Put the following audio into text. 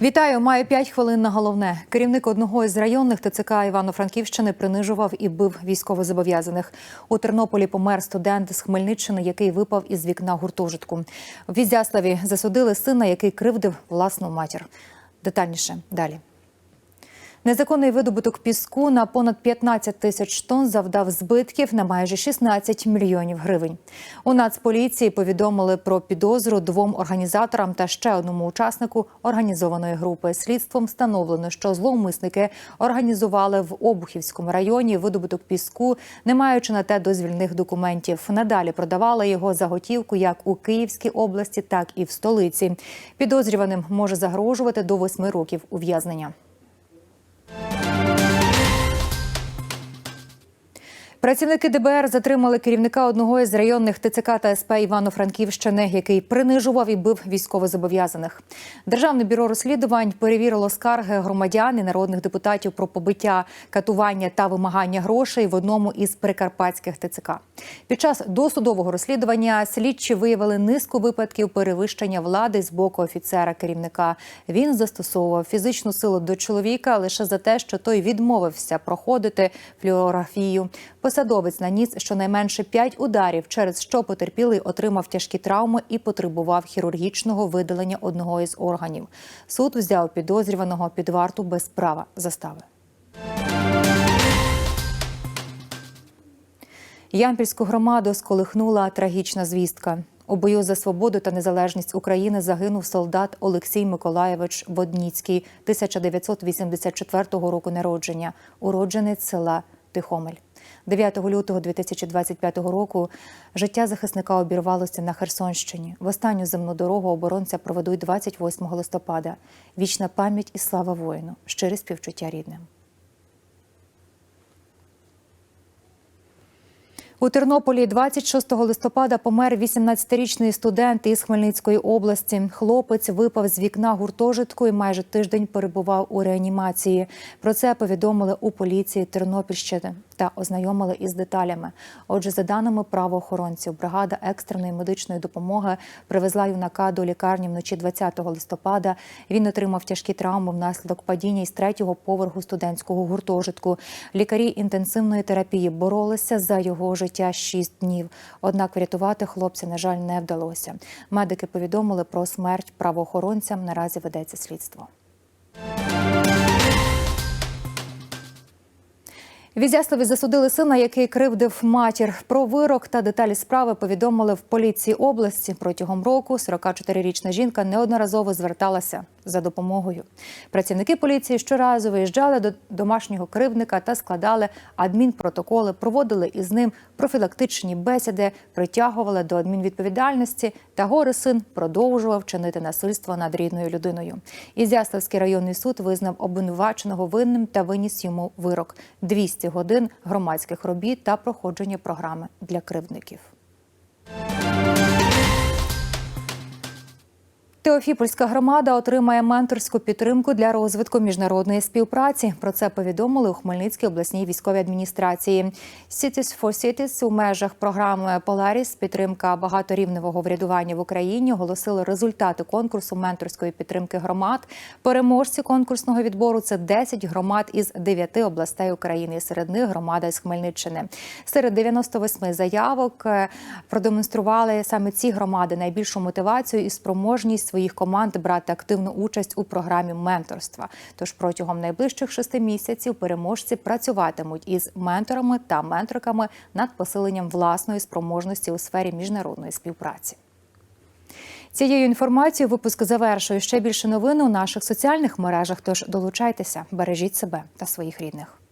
Вітаю, маю 5 хвилин на головне. Керівник одного із районних ТЦК Івано-Франківщини принижував і бив військовозобов'язаних. У Тернополі помер студент з Хмельниччини, який випав із вікна гуртожитку. В Віздяславі засудили сина, який кривдив власну матір. Детальніше далі. Незаконний видобуток піску на понад 15 тисяч тонн завдав збитків на майже 16 мільйонів гривень. У Нацполіції повідомили про підозру двом організаторам та ще одному учаснику організованої групи. Слідством встановлено, що зловмисники організували в Обухівському районі видобуток піску, не маючи на те дозвільних документів. Надалі продавали його за готівку як у Київській області, так і в столиці. Підозрюваним може загрожувати до восьми років ув'язнення. Працівники ДБР затримали керівника одного із районних ТЦК та СП Івано-Франківщини, який принижував і бив військовозобов'язаних. Державне бюро розслідувань перевірило скарги громадян і народних депутатів про побиття, катування та вимагання грошей в одному із прикарпатських ТЦК. Під час досудового розслідування слідчі виявили низку випадків перевищення влади з боку офіцера керівника. Він застосовував фізичну силу до чоловіка лише за те, що той відмовився проходити флюорографію. Посадовець наніс щонайменше п'ять ударів, через що потерпілий отримав тяжкі травми і потребував хірургічного видалення одного із органів. Суд взяв підозрюваного під варту без права застави. Ямпільську громаду сколихнула трагічна звістка. У бою за свободу та незалежність України загинув солдат Олексій Миколаєвич Водніцький, 1984 року народження, уродженець села Тихомель. 9 лютого 2025 року життя захисника обірвалося на Херсонщині. В останню земну дорогу оборонця проведуть 28 листопада. Вічна пам'ять і слава воїну, щире співчуття рідним. У Тернополі 26 листопада помер 18-річний студент із Хмельницької області. Хлопець випав з вікна гуртожитку і майже тиждень перебував у реанімації. Про це повідомили у поліції Тернопільщини та ознайомили із деталями. Отже, за даними правоохоронців, бригада екстреної медичної допомоги привезла юнака до лікарні вночі 20 листопада. Він отримав тяжкі травми внаслідок падіння із третього поверху студентського гуртожитку. Лікарі інтенсивної терапії боролися за його життя 6 днів. Однак врятувати хлопця, на жаль, не вдалося. Медики повідомили про смерть правоохоронцям. Наразі ведеться слідство. В Ізяславі засудили сина, який кривдив матір. Про вирок та деталі справи повідомили в поліції області. Протягом року 44-річна жінка неодноразово зверталася за допомогою. Працівники поліції щоразу виїжджали до домашнього кривдника та складали адмінпротоколи, проводили із ним профілактичні бесіди, притягували до адмінвідповідальності. Та горе син продовжував чинити насильство над рідною людиною. Ізяславський районний суд визнав обвинуваченого винним та виніс йому вирок 200 годин громадських робіт та проходження програми для кривдників. Теофіпольська громада отримає менторську підтримку для розвитку міжнародної співпраці. Про це повідомили у Хмельницькій обласній військовій адміністрації. Cities for Cities у межах програми Polaris підтримка багаторівневого врядування в Україні оголосили результати конкурсу менторської підтримки громад. Переможці конкурсного відбору це 10 громад із 9 областей України. Серед них громада з Хмельниччини. Серед 98 заявок е, продемонстрували саме ці громади найбільшу мотивацію і спроможність своїх команд брати активну участь у програмі менторства. Тож протягом найближчих шести місяців переможці працюватимуть із менторами та менторками над посиленням власної спроможності у сфері міжнародної співпраці. Цією інформацією випуск завершує ще більше новин у наших соціальних мережах. Тож долучайтеся, бережіть себе та своїх рідних.